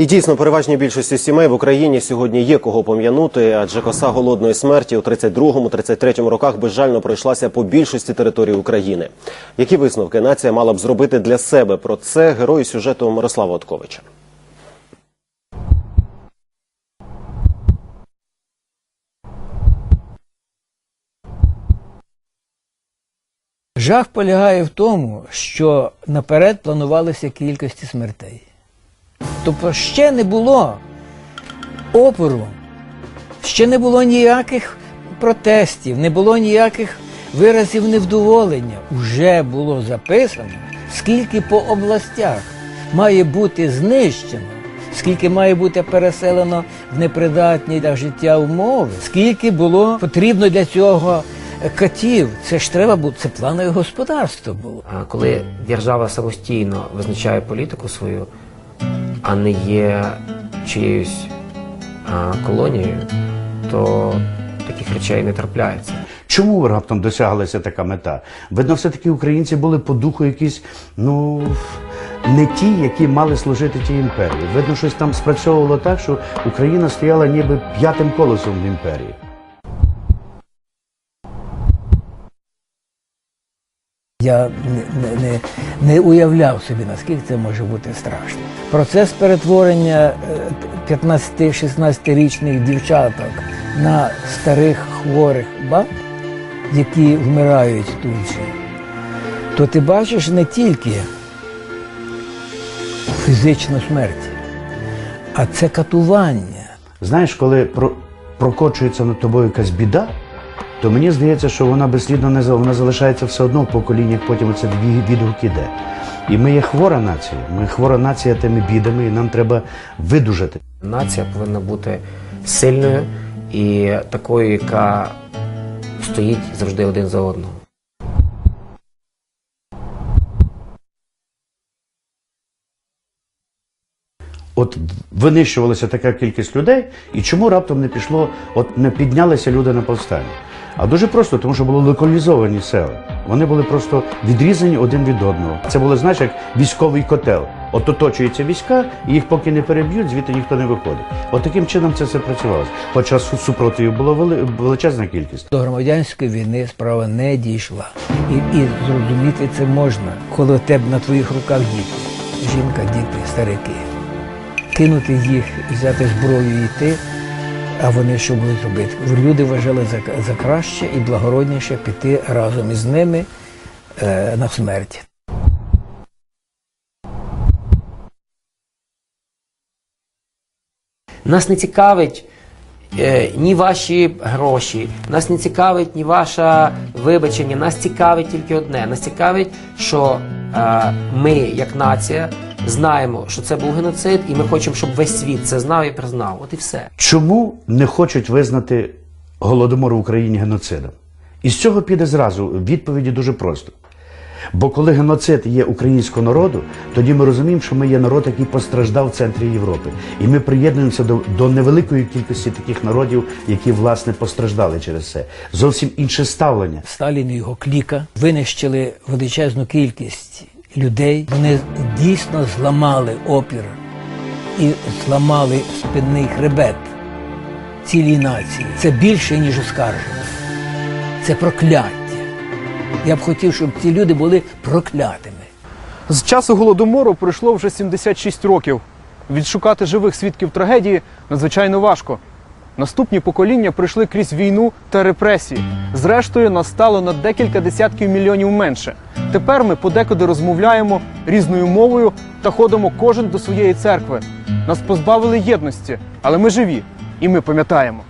І дійсно, переважній більшості сімей в Україні сьогодні є кого пом'янути, адже коса голодної смерті у 32-33 роках безжально пройшлася по більшості території України. Які висновки нація мала б зробити для себе? Про це герої сюжету Мирослава Отковича. Жах полягає в тому, що наперед планувалися кількості смертей. Тобто ще не було опору, ще не було ніяких протестів, не було ніяких виразів невдоволення. Уже було записано, скільки по областях має бути знищено, скільки має бути переселено в непридатні для життя умови, скільки було потрібно для цього катів. Це ж треба було, це планове господарство було. Коли держава самостійно визначає політику свою, а не є чиєюсь а, колонією, то таких речей не трапляється. Чому раптом досягалася така мета? Видно, все-таки українці були по духу якісь, ну не ті, які мали служити тій імперії. Видно, щось там спрацьовувало так, що Україна стояла ніби п'ятим колесом в імперії. Я не, не, не, уявляв собі, наскільки це може бути страшно. Процес перетворення е, 15-16-річних дівчаток на старих хворих баб, які вмирають тут же, то ти бачиш не тільки фізичну смерть, а це катування. Знаєш, коли про, прокочується над тобою якась біда, то мені здається, що вона безслідно не вона залишається все одно в поколіннях, потім це відгук іде. І ми є хвора нація. Ми хвора нація тими бідами, і нам треба видужати. Нація повинна бути сильною і такою, яка стоїть завжди один за одного. От винищувалася така кількість людей, і чому раптом не пішло, от не піднялися люди на повстання? А дуже просто, тому що були локалізовані села. Вони були просто відрізані один від одного. Це було, знаєш, як військовий котел. От оточуються війська, і їх поки не переб'ють, звідти ніхто не виходить. От таким чином це все працювало. Хоча су- супротивів було величезна кількість. До громадянської війни справа не дійшла. І, і зрозуміти це можна, коли у тебе на твоїх руках діти, жінка, діти, старики. Кинути їх, взяти зброю і йти, а вони що будуть робити? Люди вважали за, за краще і благородніше піти разом із ними е, на смерть. Нас не цікавить е, ні ваші гроші, нас не цікавить ні ваше вибачення, нас цікавить тільки одне. Нас цікавить, що е, ми, як нація, знаємо, що це був геноцид, і ми хочемо, щоб весь світ це знав і признав. От і все. Чому не хочуть визнати голодомор в Україні геноцидом? І з цього піде зразу відповіді дуже просто. Бо коли геноцид є українського народу, тоді ми розуміємо, що ми є народ, який постраждав в центрі Європи. І ми приєднуємося до, до невеликої кількості таких народів, які власне постраждали через це. Зовсім інше ставлення. Сталін і його кліка винищили величезну кількість людей. Вони дійсно зламали опір і зламали спинний хребет цілій нації. Це більше, ніж оскарження. Це прокляття. Я б хотів, щоб ці люди були проклятими. З часу голодомору пройшло вже 76 років. Відшукати живих свідків трагедії надзвичайно важко. Наступні покоління пройшли крізь війну та репресії. Зрештою, нас стало на декілька десятків мільйонів менше. Тепер ми подекуди розмовляємо різною мовою та ходимо кожен до своєї церкви. Нас позбавили єдності, але ми живі і ми пам'ятаємо.